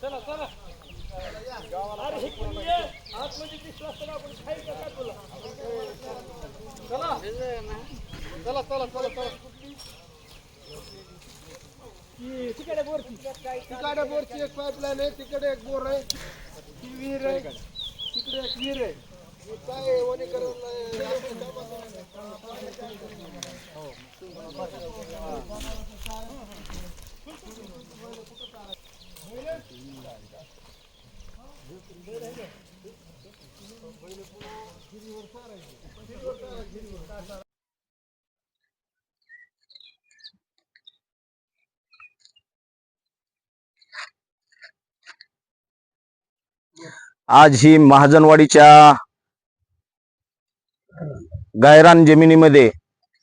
चला चला. अरे आतमध्ये आपण का तुला? चला. चला चला चला चला. तिकडे तिकडे बोरची एक पाईपलाईन आहे तिकडे एक बोर आहे. ती विहीर आहे. तिकडे एक विहीर आहे. काय वनीकरण आज ही महाजनवाडीच्या गायरान जमिनीमध्ये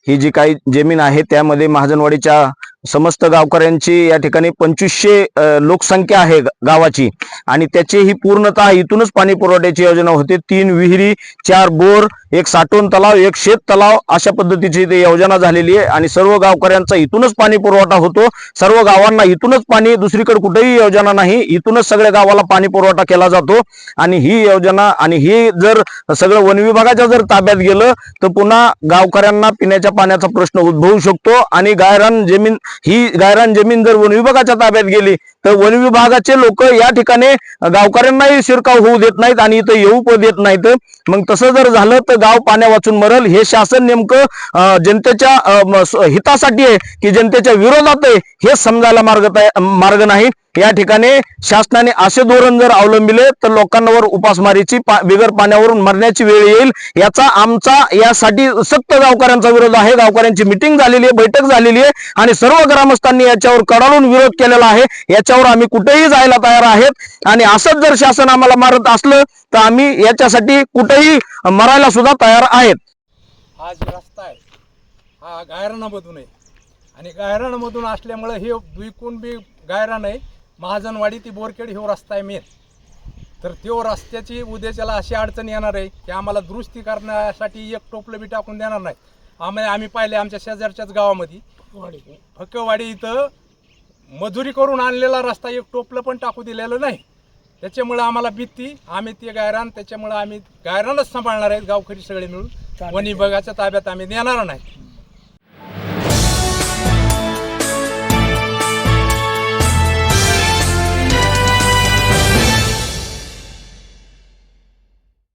ही जी काही जमीन आहे त्यामध्ये महाजनवाडीच्या समस्त गावकऱ्यांची या ठिकाणी पंचवीसशे लोकसंख्या आहे गावाची. आणि त्याची ही पूर्णतः इथूनच पाणी पुरवठ्याची योजना होती. तीन विहिरी चार बोर एक साठवण तलाव एक शेत तलाव अशा पद्धतीची इथे योजना झालेली आहे. आणि सर्व गावकऱ्यांचा इथूनच पाणी पुरवठा होतो. सर्व गावांना इथूनच पाणी दुसरीकडे कुठेही योजना नाही. इथूनच सगळ्या गावाला पाणी पुरवठा केला जातो. आणि ही योजना आणि ही जर सगळं वन विभागाच्या जर ताब्यात गेलं तर पुन्हा गावकऱ्यांना पिण्याच्या पाण्याचा प्रश्न उद्भवू शकतो. आणि गायरान जमीन ही गायरान जमीन जर वन विभागाच्या ताब्यात गेली तर वन विभागाचे लोक या ठिकाणी गावकऱ्यांनाही शिरकाव होऊ देत नाहीत आणि इथं येऊ पण देत नाहीत. मग तसं जर झालं तर गाव पाण्या वाचून मरल हे शासन नेमकं जनतेच्या हितासाठी आहे की जनतेच्या विरोधात आहे हे समजायला मार्ग मार्ग नाही. या ठिकाणी शासनाने असे धोरण जर अवलंबिले तर लोकांवर उपासमारीची पा- बिगर पाण्यावरून मरण्याची वेळ येईल. याचा आमचा यासाठी सक्त गावकऱ्यांचा विरोध आहे. गावकऱ्यांची मिटिंग झालेली आहे बैठक झालेली आहे. आणि सर्व ग्रामस्थांनी याच्यावर कडाडून विरोध केलेला आहे. याच्यावर आम्ही कुठेही जायला तयार आहेत. आणि असंच जर शासन आम्हाला मारत असलं तर आम्ही याच्यासाठी कुठेही मरायला सुद्धा तयार आहेत. हा जो रस्ता आहे हा गायरानामधून आहे. आणि गायरानामधून असल्यामुळे हे विकून बी गायरान आहे महाजनवाडी ती बोरखेड ह्यो रस्ता आहे मेन तर त्यो रस्त्याची उद्याच्याला अशी अडचण येणार आहे की आम्हाला दुरुस्ती करण्यासाठी एक टोपलं बी टाकून देणार नाही. आम्ही आम्ही पाहिले आमच्या शेजारच्याच गावामध्ये. फक्कवाडी इथं मजुरी करून आणलेला रस्ता एक टोपलं पण टाकू दिलेलं नाही. त्याच्यामुळे आम्हाला भीती आम्ही ते गायरान त्याच्यामुळे आम्ही गायरानच सांभाळणार आहेत गावकरी सगळे मिळून. वन विभागाच्या ताब्यात आम्ही देणार नाही.